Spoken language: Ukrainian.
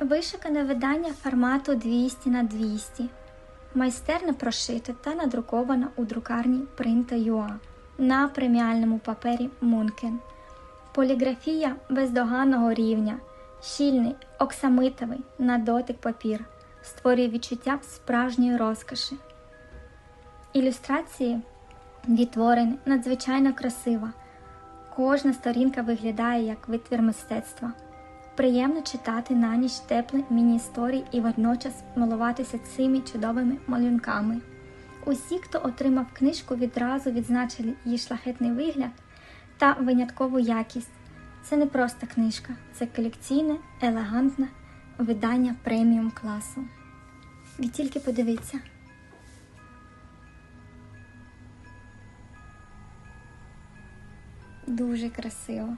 Вишукане видання формату 200 на 200 майстерно прошито та надруковано у друкарні Printa.ua на преміальному папері Munken. Поліграфія бездоганного рівня, щільний, оксамитовий на дотик папір, створює відчуття справжньої розкоші. Ілюстрації відтворені надзвичайно красиво. Кожна сторінка виглядає як витвір мистецтва. Приємно читати на ніч теплі міні-історії і водночас милуватися цими чудовими малюнками. Усі, хто отримав книжку, відразу відзначили її шлахетний вигляд та виняткову якість. Це не просто книжка, це колекційне, елегантне видання преміум класу. Ви тільки подивіться. Дуже красиво.